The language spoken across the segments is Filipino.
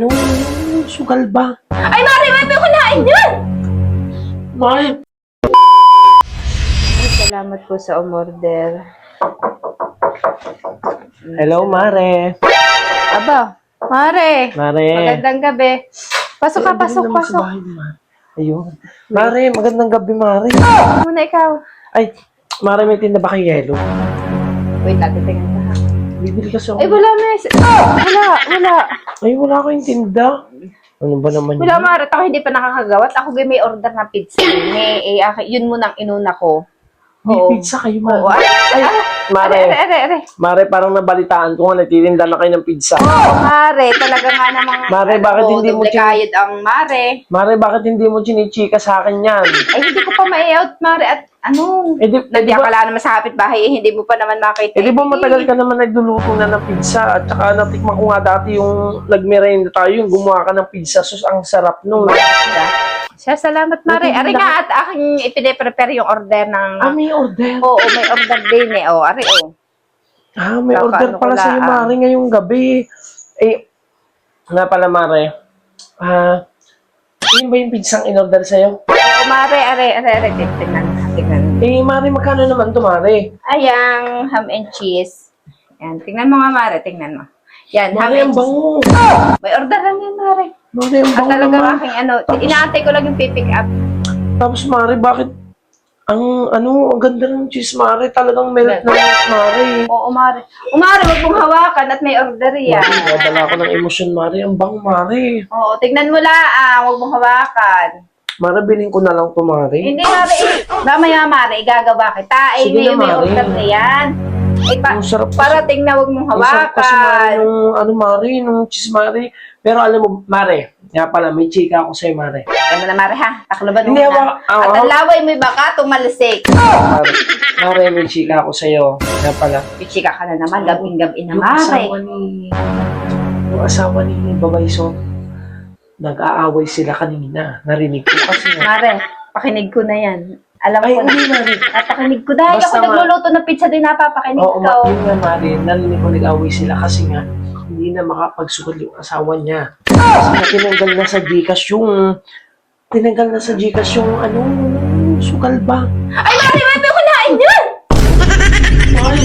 Yung sugal ba? Ay, Mari, may pikunain yan! Mare, Salamat po sa umorder. hello Mare. Aba, Mare, Mare. magandang gabi. Pasok ka, pasok, pasok. Ayun. Mare, magandang gabi, Mare. Muna ikaw. Ay, Mare, may tinda ba kay Yelo? Wait, natin tingnan? Bibili kasi ako. Ay, wala, mes. Oh, wala, wala. Ay, wala kayong tinda. Ano ba naman Wala, yun? Mare. Ako hindi pa nakakagawat. Ako gay may order na pizza. May, eh, aki- yun muna ang inuna ko. May Oo. pizza kayo, Oo, Mare. ay, ay, ay, Mare, Are, are, are. Mare, parang nabalitaan ko nga nagtitinda na kayo ng pizza. Oo, Mare. Talaga nga namang... Mare, bakit ano, hindi mo doble chin- kayod ang Mare. Mare, bakit hindi mo chinichika sa akin yan? Ay, hindi ko pa ma-out, Mare. At ano... Eh di, di Nandiyan ba, ka lang naman sa kapitbahay, eh, hindi mo pa naman makita. eh di ba matagal ka naman nagluluto na ng pizza at saka natikman ko nga dati yung nagmerenda tayo, yung gumawa ka ng pizza. Sus, ang sarap nun. Siya, salamat, Mare. Ari nga, at aking ipine-prepare yung order ng... Ah, may order. Oo, may order din eh. Oh, ari, oh. Ah, may Kaka- order ano pala sa'yo, lang. Mare, ngayong gabi. Eh, nga pala, Mare. Ah, yun ba yung pizzang in-order sa'yo? Oo, Mare, ari, ari, ari. Tingnan, tingnan. Eh, Mare, magkano naman to, Mare? Ayang ham and cheese. Yan, tingnan mo nga, Mare. Tingnan mo. Yan, ham Mare, ang and cheese. bango. May order lang yan, Mare. Mare, ang At bango talaga naman. aking ano, inaantay ko lang yung pipick up. Tapos, Mare, bakit ang ano, ang ganda ng cheese, Mare. Talagang melt na melt, Mare. Oo, Mare. O, Mare, huwag mong hawakan at may order yan. Mare, dadala ako ng emosyon, Mare. Ang bang, Mare. Oo, tignan mo lang, ah, huwag mong hawakan. Mare, bilhin ko na lang to, Mare. Hindi, Mare, eh, mamaya, Mare, igagawa kita. Eh, Sige may, na, may Mare. order na yan. Eh, pa, Ang sarap kasi- parating na huwag mong Ang sarap kasi, hawakan. nung, ano, Mare, nung cheese, Mare. Pero alam mo, Mare, nga pala, may chika ako sa'yo, Mare. Ano na, Mare, ha? Takloban mo Hindi, na. hawa- ah, At ang hawa- laway mo baka tumalsik. Mare, Mare, may chika ako sa'yo. Nga pala. Pichika ka na naman, gabing-gabi na, Yung Mare. asawa ni, yung asawa ni Babayso, nag-aaway sila kanina. Narinig ko kasi. Mare, pakinig ko na yan. Alam Ay, ko na. hindi, Mare. Napakinig ko. Dahil Basta, ako nagluluto ng pizza din napapakinig Oo, ko. ma- yun nga, Mare. Narinig ko nag-away sila kasi nga, hindi na makapagsugal yung asawa niya. Kasi nga, tinanggal na sa Gcash yung, tinanggal na sa Gcash yung, ano, sugal ba? Ay, Mare, may pikunain yan! Mare,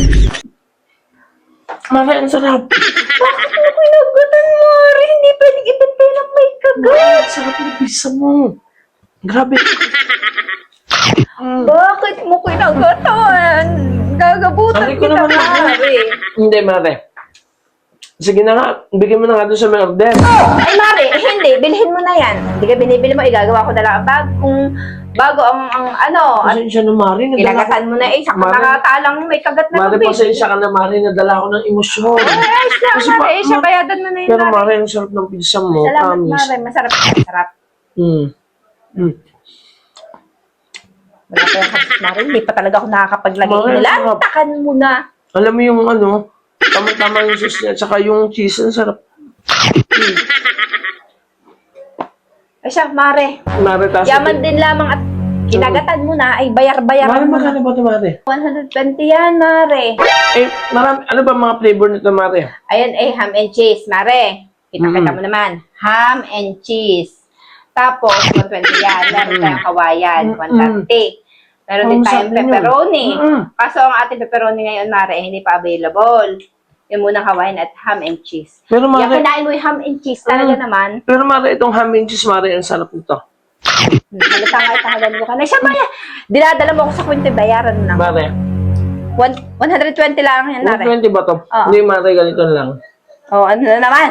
Mare, ang sarap. Bakit mo pinagutan, Mare? Hindi pwedeng ipinpilang may kagat. Ang sarap ng pizza mo. Grabe. Mm. Bakit mo kinagatan? Gagabutan Sabi ko kita, naman na- Mare. Hindi, Mare. Sige na nga, bigyan mo na nga doon sa may order. Ay, Mare, hindi. Bilhin mo na yan. Hindi ka binibili mo, igagawa ko na lang ang bag. Kung bago ang, ang ano, Pasensya na, Mare. Nadala ko, ilagatan mo na eh. Saka Mare- nakatalang may kagat na Mare, tubig. pasensya ka na, Mare. Nadala ko ng emosyon. Ay, lang, Kasi pa- Eh, siya, bayadan mo na yun, Pero, Mare. Mare, ang sarap ng pizza mo. Salamat, Promise. Mare. Masarap. Masarap. Mm. Mm. Wala pa yung kapit, Mare. Hindi pa talaga ako nakakapaglagay. Mare, sarap. Nilantakan mo na. Alam mo yung ano, tama-tama yung sauce niya, tsaka yung cheese, ang sarap. Ay siya, Mare. Mare, taso. Yaman din lamang at kinagatan mo na ay bayar-bayar Mare, mo na. magkano ba ito, Mare? 120 yan, Mare. Eh, marami, ano ba mga flavor nito, Mare? Ayan eh, ham and cheese, Mare. Kita-kita Mm. mo naman. Ham and cheese. Tapos, 120 yan. Meron tayong kawayan, Mm. 130. Meron din Ang tayong sarap yun. pepperoni. Mm. Kaso ang ating pepperoni ngayon, Mare, ay hindi pa available. Yung munang kawayan at ham and cheese. Pero, Kaya Mare, kinain mo yung ham and cheese, talaga Mm. naman. pero Mare, itong ham and cheese, Mare, ang sarap nito. Hmm, Halata nga itahagan mo ka na. Siya yan? Dinadala mo ako sa kwento, bayaran na. Mare, One- 120 lang yan, Mare. 120 ba to? Oo. Hindi, Mare, ganito lang. Oh, ano na naman?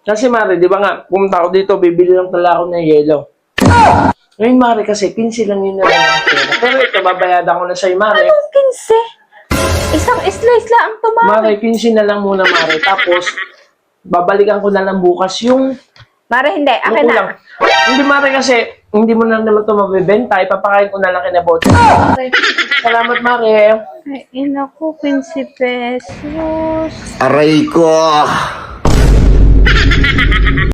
Kasi, Mare, di ba nga, pumunta ako dito, bibili lang tala ako ng yellow. Ngayon, Mare, kasi 15 lang yun na lang. Pero ito, babayadan ko na sa'yo, Mare. Anong 15? Isang slice lang ang tumama. Mare, 15 na lang muna, Mare. Tapos, babalikan ko na lang bukas yung Mare, hindi. yung Akin kulang. na. Hindi, Mare, kasi hindi mo na naman ito mabibenta. Ipapakain ko na lang kinabote. Mare, salamat, Mare. Ay, ina ko, 15 pesos. Aray ko!